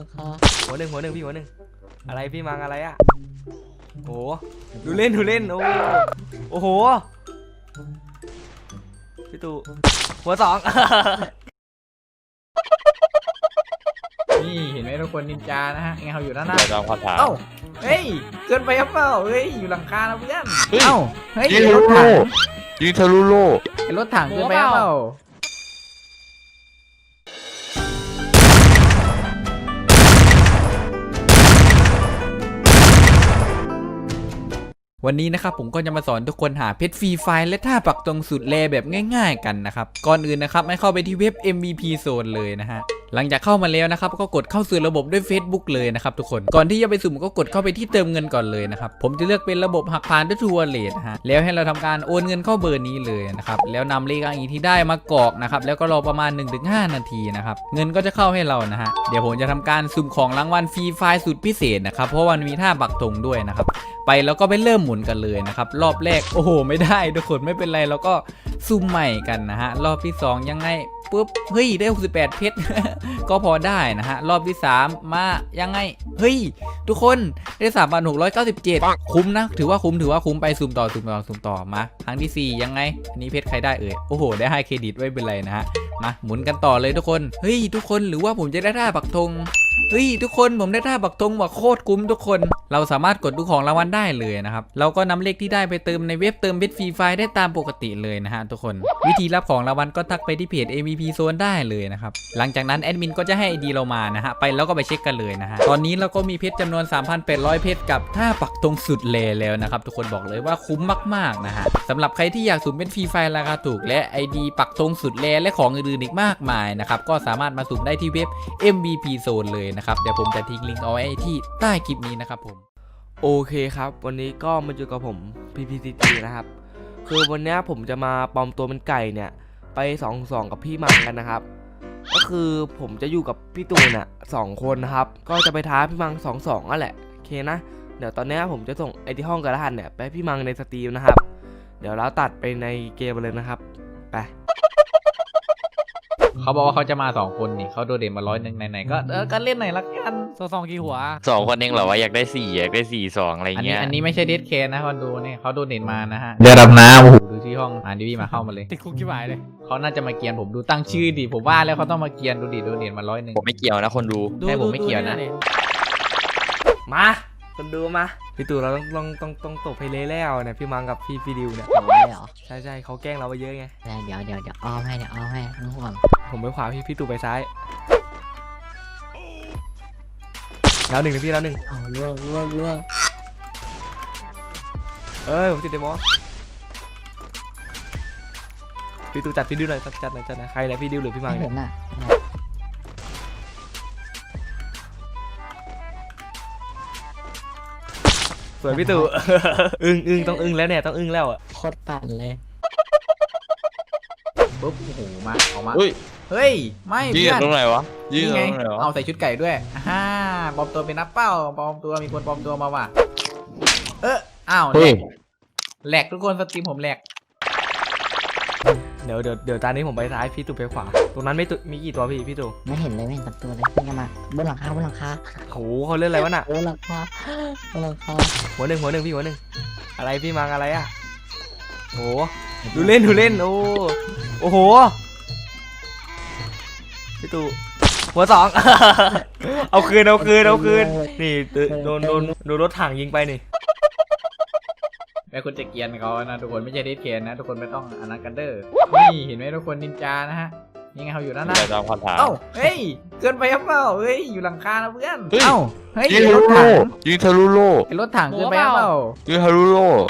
ลังคาหัวหนึ่งหัวหนึ่งพี่หัวหนึ่งอะไรพี่มังอะไรอะโอ้โหดูเล่นดูเล่นโอ้โหโอ้โหพี่ตู่หัวสองนี่เห็นไหมทุกคนนินจานะฮะไงเขาอยู่ด้านหน้าเดี๋ยวเราขอถามเอ้าเฮ้ยเกินไปครับเปล่าเฮ้ยอยู่หลังคานะเพื่อนเฮ้ยเอ้าเฮ้ยยิงรทะถลุถัโลงกยิงทะลุโลกรถถังเกินไปครับเปล่า วันนี้นะครับผมก็จะมาสอนทุกคนหาเพชรฟรีไฟล์และท่าปักตรงสุดแลแบบง่าย ๆ กันนะครับ ก่อนอื่นนะครับให้เข้าไปที่เว็บ MVP Zone เลยนะฮะ หลังจากเข้ามาแล้วนะครับก็กดเข้าสู่ระบบด้วย Facebook เลยนะครับทุกคนก่อนที่จะไปสุ่มก็กดเข้าไปที่เติมเงินก่อนเลยนะครับผมจะเลือกเป็นระบบหักผ่านด้วยทัวร์เลทฮะแล้วให้เราทำการโอนเงินเข้าเบอร์นี้เลยนะครับแล้วนำเลขอ้างอิงที่ได้มากรอกนะครับแล้วก็รอประมาณ 1-5 นาทีนะครับเงินก็จะเข้าให้เรานะฮะเดี๋ยวผมจะทำการสุ่มของรางวัลฟรีไฟล์สุดพิเศษนะครับเพราะวันมีท่าปักธงด้วยนะครับไปแล้วก็ไปเริ่มหมุนกันเลยนะครับรอบแรกโอ้โห ไม่ได้ทุกคนไม่เป็นไรเราก็ซุ่มใหม่กันนะฮะรอบที่ 2 ยังไง ปุ๊บเฮ้ยได้ 68 เพชร ก็พอได้นะฮะ รอบที่ 3 มายังไง เฮ้ย ทุกคนได้3 6 9 7คุ้มนะ ถือว่าคุ้มถือว่าคุ้มไปซุ่มต่อซุ่มต่อซุ่มต่อมาครั้งทีสี่ 4 ยังไง อันนี้เพชรใครได้เอ่ยโอ้โห ได้ให้เครดิตไว้เป็นไรนะฮะมาหมุนกันต่อเลยทุกคนเฮ้ยทุกคนหรือว่าผมจะได้ท่าปักธง เฮ้ยทุกคนผมได้ท่าบักตรงว่าโคตรคุ้มทุกคน เราสามารถกดดูของรางวัลได้เลยนะครับ เราก็นำเลขที่ได้ไปเติมในเว็บเติมเบ็ดฟรีไฟล์ได้ตามปกติเลยนะฮะทุกคน วิธีรับของรางวัลก็ทักไปที่เพจ MVP Zone ได้เลยนะครับ หลังจากนั้นแอดมินก็จะให้ ID เรามานะฮะไปแล้วก็ไปเช็คกันเลยนะฮะตอนนี้เราก็มีเพชรจำนวน 3,800 เพชรกับท่าปักตรงสุดเลแล้วนะครับทุกคนบอกเลยว่าคุ้มมากๆนะฮะสำหรับใครที่อยากสุ่มเป็นฟรีไฟล์ราคาถูก และ ID ปักตรงสุดเลและของอื่นๆอีกมากมายนะครับก็สามารถมาสุ่มได้ที่เว็บ MVP Zone เลยนะครับ เดี๋ยวผมจะทิ้งลิงก์เอาไว้ที่ใต้คลิปนี้นะครับผมโอเคครับ วันนี้ก็มาอยู่กับผม PPCG นะครับ คือวันนี้ผมจะมาปลอมตัวเป็นไก่เนี่ย ไปสองสองกับพี่มังกันนะครับ ก็คือผมจะอยู่กับพี่ตูนอะสองคนนะครับ ก็จะไปท้าพี่มังสองสองนั่นแหละโอเคนะ เดี๋ยวตอนนี้ผมจะส่งไอที่ห้องกระดานเนี่ยไปพี่มังในสตรีมนะครับ เดี๋ยวเราตัดไปในเกมเลยนะครับ ไป เขาบอกว่าเขาจะมาสองคนนี่เขาโดเดทมาร้อยหนึ่งไหนๆก็เออก็เล่นหน่อยละกันโซซองกี่หัวสองคนเองเหรอวะอยากได้สี่อยากได้สี่สองอะไรอันนี้เงี้ยอันนี้ไม่ใช่เดทแคนนะคนดูนี่เขาโดเดทมานะฮะเดี๋ยวรับน้ำโอ้โหดูที่ห้องอ่านดีวีมาเข้ามาเลยติดคุกกี่หมายเลย เขาน่าจะมาเกียนผมดูตั้งชื่อดิผมว่าแล้วเขาต้องมาเกียนดูดิโดเดทมาร้อยหนึ่ง ผมไม่เกี่ยวนะคนดูให้ผมไม่เกี่ยวนะ ดูมาคนดูมาพี่ตู่เราต้องต้องต้องต้องตบให้เละแล้วเนี่ยพี่มังกับพี่พี่ดิวเนี่ยเอาไว้เหรอใช่ใช่เขาแกล้งเราไปเยอะไงได้เดี๋ยวเดี๋ยวเดี๋ยวอ้อมให้เดี๋ยวอ้อมให้ไม่ต้องห่วง ผมไปขวาพี่พี่ตู่ไปซ้าย แล้วหนึ่งนะพี่แล้วหนึ่งเอาล่วงล่วงล่วงเอ้ยผมติดเดมอพี่ตู่จัดพี่ดิวหน่อยจัดจัดหน่อยจัดหน่อยใครนะพี่ดิวหรือพี่มังไม่เนี่เห็ยนน่ะสวยพี่ตู่ อึ้งอึ้งต้องอึ้งแล้วเนี่ยต้องอึ้งแล้วอะ โคตรปั่นเลย ปุ๊บโอ้โหมาออกมาเฮ้ยเฮ้ยไม่ยืเพื่ดอนตรงไหนวะยืดนี่ตไงรงไหนวะเอาใส่ชุดไก่ด้วยฮ่าปลอมตัวเป็นนักเป้าปลอมตัวมีคนปลอมตัวมาว่ะเอออ้าวแหลเฮ้ยกแหลกทุกคนสตรีมผมแหลกเดี๋ยวเดี๋ยวเดี๋ยวตอนนี้ผมไปซ้ายพี่ตู่ไปขวา ตรงนั้นไม่ตุมีกี่ตัวพี่พี่ตู่ไม่เห็นเลยไม่เห็นสักตัวเลยขึ้นกันมาบนหลังคาบนหลังคาโหเขาเล่นอะไรวะน่ะ บนหลังคาบนหลังคาหัวหนึ่งหัวหนึ่งพี่หัวหนึ่งอะไรพี่มังอะไรอะโห ดูเล่นดูเล่น โอ้โอ้โหพี่ตู่หัวสอง เอาคืนเอาคืนเอาคืน นี่โดนโดนโดนรถถังยิงไปนี่แม่คุณจะเกรียนเขานะทุกคนไม่ใช่เดทเคนนะ ทุกคนไม่ต้องอันนั้นกันเด้อนี่เห็นไหมทุกคนนินจานะฮะนี่ไงเขาอยู่ด้านหน้าเดี๋ยวเราขอถามเอ้าเฮ้ยเกินไปครับเปล่าเฮ้ยอยู่หลังคานะเพื่อนเฮ้ยเอ้าเฮ้ยยิงรทะลุถโลถังกยิงทะลุโลกไอ้รถถังเกินไปครับเปล่ายิงทะลุโลก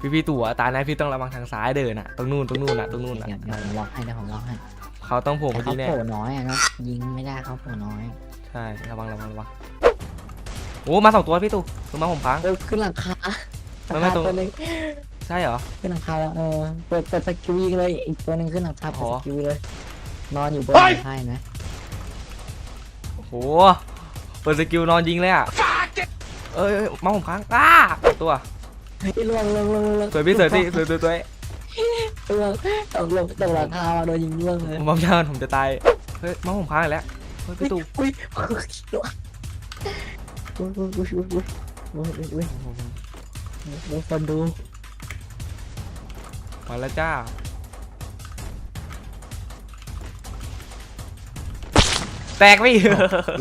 พี่พี่ตู่อะตาไหนพี่ต้องระวังทางซ้ายเดินอะตรงนู่นตรงนู่นอะตรงนู่นอะเดี๋ยวเดี๋ยวผมล็อกให้เดี๋ยวผมล็อกให้เขาต้องโผล่แต่เมื่อเขากี้แน่โผล่น้อยอะเนาะยิงไม่ได้เขาโผล่น้อยใช่ระวังระวังระวังโอ้มาสองตัวพี่ตู่ตัวมาผมพัง เออขึ้นหลังคาไม่ไม่ตรงตัวหนึงใช่เหรอ ขึ้นหลังคาแล้วเออเปิดเปิดสกิลยิงเลยอีกตัวหนึงขึ้นหลังคาเปิดอ๋อ สกิลเลยนอนอยู่บนหลังคาเห็นไหมโอ้โหเปิดสกิลนอนยิงเลยอะเอ้ยเอ้ยมาผมพังอ้าตัว เฮ้ยลวงลวงลวงสวยพี่สวยพี่สวยสวยสวยลวงตกลงตกหลังคาว่โดนยิงล่วงเลผยมบ้าเชิญผมจะตาย เฮ้ยมอาผมค้างอีกแล้ว เฮ้ยประตู่อุ้ยอุ้ยลวงอุ้ยอุ้ยอุ้ยอุ้ยอุ้ยอุ้ยลวงคนดูมาแล้วจ้า แตกไม่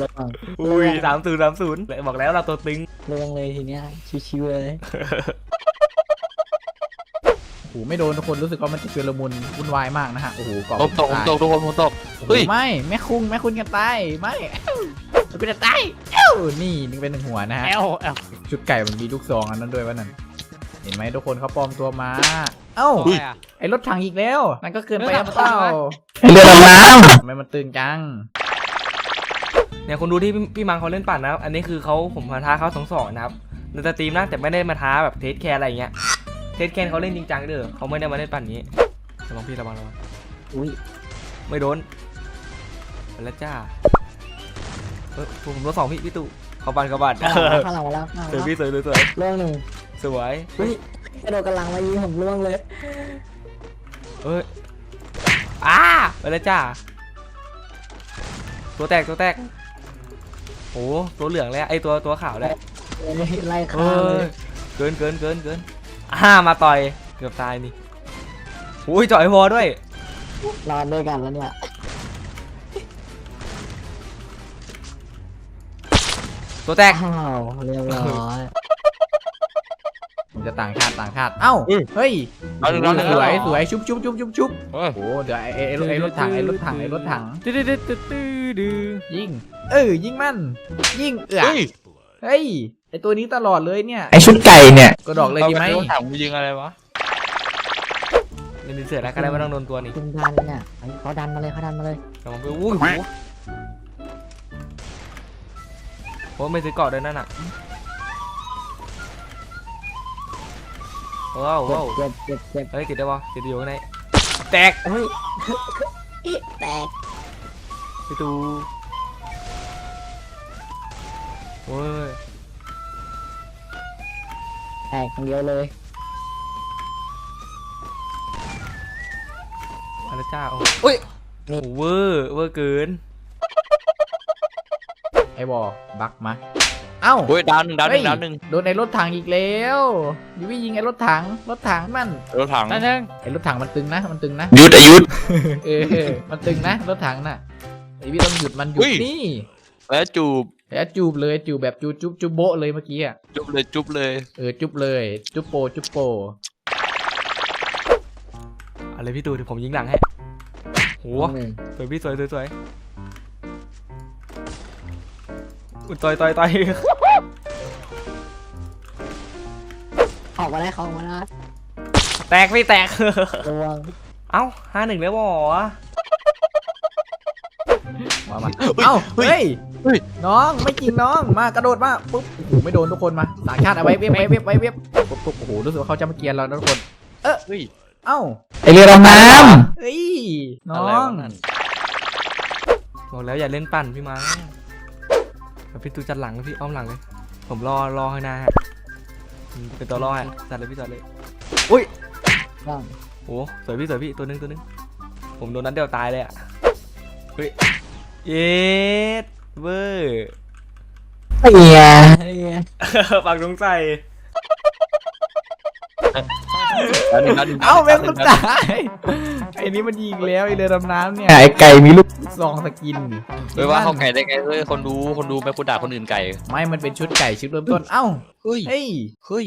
ลวงอุ้ยสามศูนย์สามศูนย์บอกแล้วเราตัวตึงลวงเลยทีเนี้ยชิวๆเลย หไม่โดนทุกคนรู้สึกว่ามันจะเจอละมุนวุ่นวายมากนะฮะโอ้โหเกาะผมตกผมตกทุกคนผมตกโอ้โหเฮ้ยไม่แม่คุงแม่คุณกันตายไม่มันก็จะตายเอ้านี่นึงเป็นหนึ่งหัวนะฮะเอลเอลชุดไก่มันมีลูกซองอันนั้นด้วยวะนั่น เห็นไหมทุกคนเขาปลอมตัวมา เอ้า อุ้ย ไอรถถังอีกแล้ว นั่นก็เกินไปเรือหถัรืงอเปล่าเรือดำน้ทำไมมันตึงจัง เนี่ยคนดูที่พี่พี่มังเขาเล่นปั่นนะครับ อันนี้คือเขาผมมาท้าเขาสองสองนะครับในสตรีมนะแต่ไม่ได้มาท้าแบบเทสแคร์อะไรอย่างเงี้ย เทสแคร์เขาเล่นจริงจังเด้อเขาไม่ได้มาเล่นปั่นนี้ระวังพี่ระวังระวังำอุ้ยไม่โดนไปแล้วจ้าเฮ้ยผมรถสองพี่พี่ตู่เขาปั่นเขาปั่นข้างหลังมาแล้วข้างหลังสวยมาแล้วพี่สวยสวยสวยเรื่องหนึ่งสวยเฮ้ยกระโดดกำลังมายิงผมล่วงเลยเอ้ยอ้าไปแล้วจ้าตัวแตกตัวแตกโอ้ตัวเหลืองเลยอะไอตัวตัวขาวเลยไล่เอฆ่าเลอยเกินเกินเกินเกิน อ่ามาต่อยเกือบตายนี่อุ้ยจ่อยวอด้วย รอดด้วยกันแล้วเนี่ยตัวแตกอ้าวเรียบร้อยผมจะต่างชาติต่างชาติ เอ้าอุ้ยเฮ้ย เอาหนึ่งเอาหนึ่งสวยสวยชุบชุบชุบชุบชุบเฮ้ยโอ้โห เดี๋ยวไอ้ไอ้ไอ้รถไอ้รถถังไอ้รถถังไอ้รถถังดื้อดื้อดื้อดื้อดื้อยิง เออยิงมัน ยิงเอือเฮ้ย เฮ้ย ไอตัวนี้ตลอดเลยเนี่ยไอชุดไก่เนี่ยก็ดอกเลยดีไหมอาปถามมึงยิงอะไรวะเล่นเสือนะก็ได้ไม่ต้องโดนตัวนี่คุณดันเนี่ยเขาดันมาเลยเขาดันมาเลยระวังไปอุ้ยโหโอ้ไม่ซื้อเกาะด้วยนั่นน่ะว้าวว้าวเจ็บเจ็บเจ็บเฮ้ยติดได้ปะติดอยู่ข้างในแตกเฮ้ยอิ๊ะแตกพี่ตูโอ้ย แตกคนเดียวเลยมาแล้วจ้าโอ้อุ้ยนี่โอ้เวอร์เวอร์เกิน ไอ้บอบักมา เอ้าเฮ้ยดาวหนึ่งดาวหนึ่งเฮ้ยดาวหนึ่งโดนไอ้รถถังอีกแล้วยูวี่ยิงไอ้รถถัง รถถังมัน รถถังนั่นเองไอ้รถถังมันตึงนะ มันตึงนะยุดอายุด เออ มันตึงนะ รถถังน่ะไอ้พี่ต้องหยุดมันหยุอุ้ดยนี่ แล้วจูบแล้วจูบเลยจูบแบบจูบจุ๊บจุ๊บโบะเลยเมื่อกี้อะจุบเลยจุบเลยเออจุ๊บเลย จุ๊บโปจุ๊บโปเอาเลยพี่ตูเดี๋ยวผมยิงหลังให้โหหนึ่งสวยพี่สวยสวยสวยอุ้ยต่อยต่อยต่อย ออกมาได้เขาออกมาได้แตกพี่แตก ระวังเอ้าห้าหนึ่งแล้วบอมามาเอ้า เฮ้ย เฮ้ย น้องไม่จริงน้องมากระโดดมาปุ๊บโอ้โหไม่โดนทุกคนมาต่างชาติเอาไว้เว็บไว้เว็บไว้เว็บปุ๊บปุ๊บโอ้โหรู้สึกว่าเขาจะมาเกลียนเรานะทุกคน เฮ้ยเอ้าไอเรือดำน้เฮ้ยน้อะไรองวะนั่นบอกแล้วอย่าเล่นปั่นพี่มังเดี๋ยวพี่ตูจัดหลังเลยพี่อ้อมหลังเลย ผมรอรอข้างหน้าฮะอืมเป็นตัวรอฮะจัดเลยพี่จัดเลยำว่าง โอ้สวยพี่สวยพี่ตัวนึงตัวนึงผมโดนนัดเดียวตายเลยอะเฮ้ยเย็ด เวอร์เฮียเฮียปากลงใส่ดาวหนึ่งดาวหนึ่งเอ้าแม่งดวหคุนึ่ณงตายไอ้นี้มันยิงแล้วไอ้เรือดำน้ำเนี่ยไอไก่มีลูกซองสกินเฮ้ยว่าเขาไก่ได้ไงเฮ้ยคนดูคนดูไม่กูด่าคนอื่นไก่ไม่มันเป็นชุดไก่ชุดเริ่มต้นเอ้าเฮ้ยเฮ้ยเฮ้ย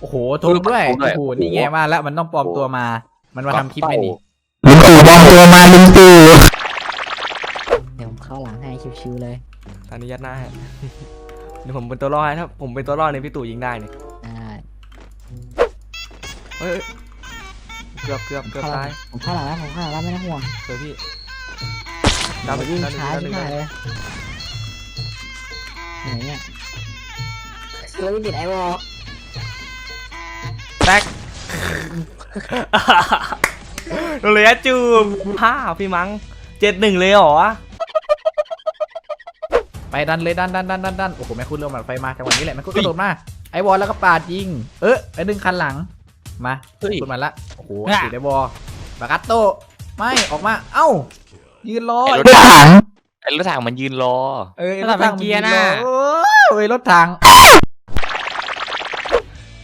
โอ้โหโทงด้วยโทรด้วยโอ้โหนี่ไงว่าแล้วมันต้องปลอมตัวมา มันมาทำคลิปไม่นี่ลุงตู่บอมตัวมาลุงตู่เดี๋ยวผมเข้าหลังให้ชิวๆเลย ตอนนี้ยัดหน้าฮะเดี๋ยวผมเป็นตัวรอดให้ถ้าผมเป็นตัวรอดเนี่ยพี่ตู่ยิงได้เนี่ยอ่าเฮ้ยเกือบเกือบเกือบเข้าหลัตางยผมเข้าหลังแล้วผมเข้าหลังแล้วไม่ต้องห่วงสวยพี่ดาวดาวหนึ่งวิ่งดาวหนึ่งช้าดาวหที่นึ่งไหนเลยไหนเนี่ยแล้ววิ่งติดไอวอลแตกโดนเลยอะจูบห้าพี่มังเจ็ดหนึ่งเลยเหรอ ไปดันเลยดันดันดันดันดันโอ้โหแม่คุณเริ่มมันไฟมาจังหวะนี้แหละแม่คุณกระโดดมาไอ้บอลแล้วก็ปาดยิง เออไอ้ดึงคันหลังมาเฮ้ยคุณมาละโอ้โหติดไอ้บอลบากัตโตไม่ออกมาเอ้า ยืนรอไอ้รถถังไอ้รถถังมันยืนรอเอ้ยรถถังเป็นเกียร์น่ะโอ้ยรถถัง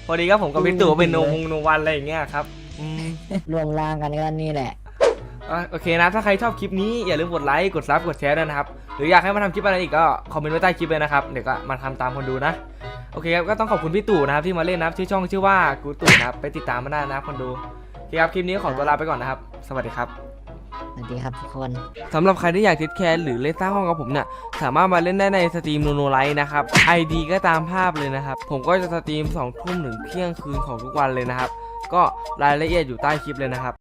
พอดีก็ผมกับพี่ตู่เป็นโนวงโนวันอะไรอย่างเงี้ยครับอืมรวมร่างกันก็นี่แหละอะโอเคนะ ถ้าใครชอบคลิปนี้อย่าลืมกดไลค์กดซับกดแชร์ด้วยนะครับ หรืออยากให้มาทำคลิปอะไรอีกก็คอมเมนต์ไว้ใต้คลิปเลยนะครับเดี๋ยวก็มาทำตามคนดูนะโอเคครับก็ต้องขอบคุณพี่ตู่นะครับที่มาเล่นนะครับชื่อช่องชื่อว่ากูตู่นะครับไปติดตามมาได้นะครับคนดูโอเคครับคลิปนี้ขอตัวลาไปก่อนนะครับ สวัสดีครับ สวัสดีครับทุกคน สำหรับใครที่อยากทิดแคสหรือเล่นสร้างห้องกับผมเนี่ย สามารถมาเล่นได้ในสตรีมโนโนไลท์นะครับ ID ก็ตามภาพเลยนะครับ ผมก็จะสตรีม2ทุ่มถึงเที่ยงคืนของทุกวันเลยนะครับ ก็รายละเอียดอยู่ใต้คลิปเลยนะครับ